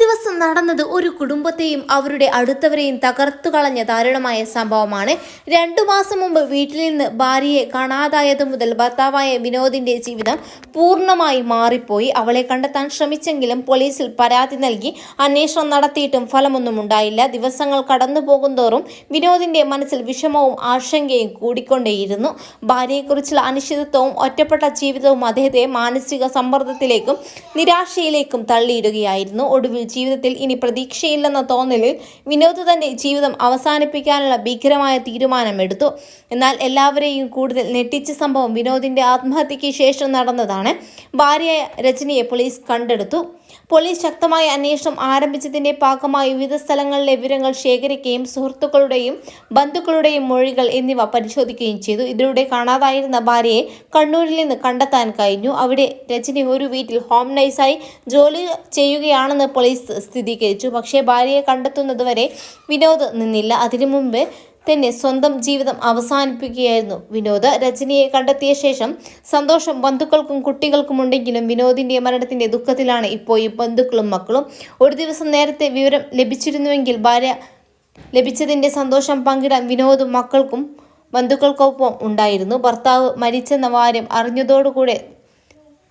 ദിവസം നടന്നത് ഒരു കുടുംബത്തെയും അവരുടെ അടുത്തവരെയും തകർത്തു കളഞ്ഞ ദാരുണമായ സംഭവമാണ്. രണ്ടു മാസം മുമ്പ് വീട്ടിൽ നിന്ന് ഭാര്യയെ കാണാതായത് മുതൽ ഭർത്താവായ വിനോദിന്റെ ജീവിതം പൂർണമായി മാറിപ്പോയി. അവളെ കണ്ടെത്താൻ ശ്രമിച്ചെങ്കിലും പോലീസിൽ പരാതി നൽകി. അന്വേഷണം നടത്തിയിട്ടും ഫലമൊന്നും ഉണ്ടായില്ല. ദിവസങ്ങൾ കടന്നു പോകുന്തോറും വിനോദിന്റെ മനസ്സിൽ വിഷമവും ആശങ്കയും കൂടിക്കൊണ്ടേയിരുന്നു. ഭാര്യയെക്കുറിച്ചുള്ള അനിശ്ചിതത്വവും ഒറ്റപ്പെട്ട ജീവിതവും അദ്ദേഹത്തെ മാനസിക സമ്മർദ്ദത്തിലേക്കും നിരാശയിലേക്കും തള്ളിയിടുകയായിരുന്നു. ഒടുവിൽ ജീവിതത്തിൽ ഇനി പ്രതീക്ഷയില്ലെന്ന തോന്നലിൽ വിനോദ് തന്റെ ജീവിതം അവസാനിപ്പിക്കാനുള്ള ഭീകരമായ തീരുമാനമെടുത്തു. എന്നാൽ എല്ലാവരെയും കൂടുതൽ ഞെട്ടിച്ച സംഭവം വിനോദിന്റെ ആത്മഹത്യയ്ക്ക് ശേഷം നടന്നതാണ്. ഭാര്യയായ രജനിയെ പോലീസ് കണ്ടെടുത്തു. പോലീസ് ശക്തമായ അന്വേഷണം ആരംഭിച്ചതിന്റെ ഭാഗമായി വിവിധ സ്ഥലങ്ങളിലെ വിവരങ്ങൾ ശേഖരിക്കുകയും സുഹൃത്തുക്കളുടെയും ബന്ധുക്കളുടെയും മൊഴികൾ എന്നിവ പരിശോധിക്കുകയും ചെയ്തു. ഇതിലൂടെ കാണാതായിരുന്ന ഭാര്യയെ കണ്ണൂരിൽ നിന്ന് കണ്ടെത്താൻ കഴിഞ്ഞു. അവിടെ രജനി ഒരു വീട്ടിൽ ഹോം നൈസായി ജോലി ചെയ്യുകയാണെന്ന് പോലീസ് സ്ഥിരീകരിച്ചു. പക്ഷേ ഭാര്യയെ കണ്ടെത്തുന്നതുവരെ വിനോദ് നിന്നില്ല. അതിനു മുമ്പ് തന്നെ സ്വന്തം ജീവിതം അവസാനിപ്പിക്കുകയായിരുന്നു. വിനോദ് രജനിയെ കണ്ടെത്തിയ ശേഷം സന്തോഷം ബന്ധുക്കൾക്കും കുട്ടികൾക്കും ഉണ്ടെങ്കിലും വിനോദിന്റെ മരണത്തിന്റെ ദുഃഖത്തിലാണ് ഇപ്പോൾ ഈ ബന്ധുക്കളും മക്കളും. ഒരു ദിവസം നേരത്തെ വിവരം ലഭിച്ചിരുന്നുവെങ്കിൽ ഭാര്യ ലഭിച്ചതിന്റെ സന്തോഷം പങ്കിടാൻ വിനോദും മക്കൾക്കും ബന്ധുക്കൾക്കൊപ്പം ഉണ്ടായിരുന്നു. ഭർത്താവ് മരിച്ചെന്ന കാര്യം അറിഞ്ഞതോടുകൂടെ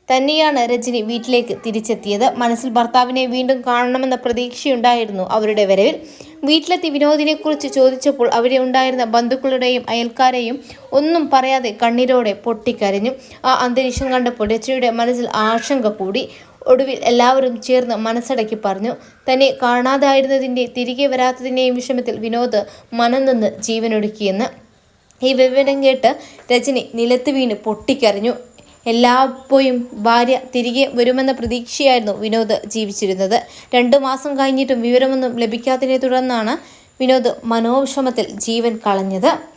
തന്നെയാണ് രജനി വീട്ടിലേക്ക് തിരിച്ചെത്തിയത്. മനസ്സിൽ ഭർത്താവിനെ വീണ്ടും കാണണമെന്ന പ്രതീക്ഷയുണ്ടായിരുന്നു അവരുടെ വരവിൽ. വീട്ടിലെത്തി വിനോദിനെക്കുറിച്ച് ചോദിച്ചപ്പോൾ അവിടെ ഉണ്ടായിരുന്ന ബന്ധുക്കളുടെയും അയൽക്കാരെയും ഒന്നും പറയാതെ കണ്ണീരോടെ പൊട്ടിക്കരഞ്ഞു. ആ അന്തരീക്ഷം കണ്ടപ്പോൾ രജനിയുടെ മനസ്സിൽ ആശങ്ക കൂടി. ഒടുവിൽ എല്ലാവരും ചേർന്ന് മനസ്സടക്കി പറഞ്ഞു തന്നെ കാണാതായിരുന്നതിന്റെ തിരികെ വരാത്തതിന്റെയും വിഷമത്തിൽ വിനോദ് മനം നിന്ന് ജീവനൊടുക്കിയെന്ന്. ഈ വിവരം കേട്ട് രജനി നിലത്ത് വീണ് പൊട്ടിക്കരഞ്ഞു. എല്ലാപ്പോഴും ഭാര്യ തിരികെ വരുമെന്ന പ്രതീക്ഷയായിരുന്നു വിനോദ് ജീവിച്ചിരുന്നത്. രണ്ടു മാസം കഴിഞ്ഞിട്ടും വിവരമൊന്നും ലഭിക്കാത്തതിനെ തുടർന്നാണ് വിനോദ് മനോവിഷമത്തിൽ ജീവൻ കളഞ്ഞത്.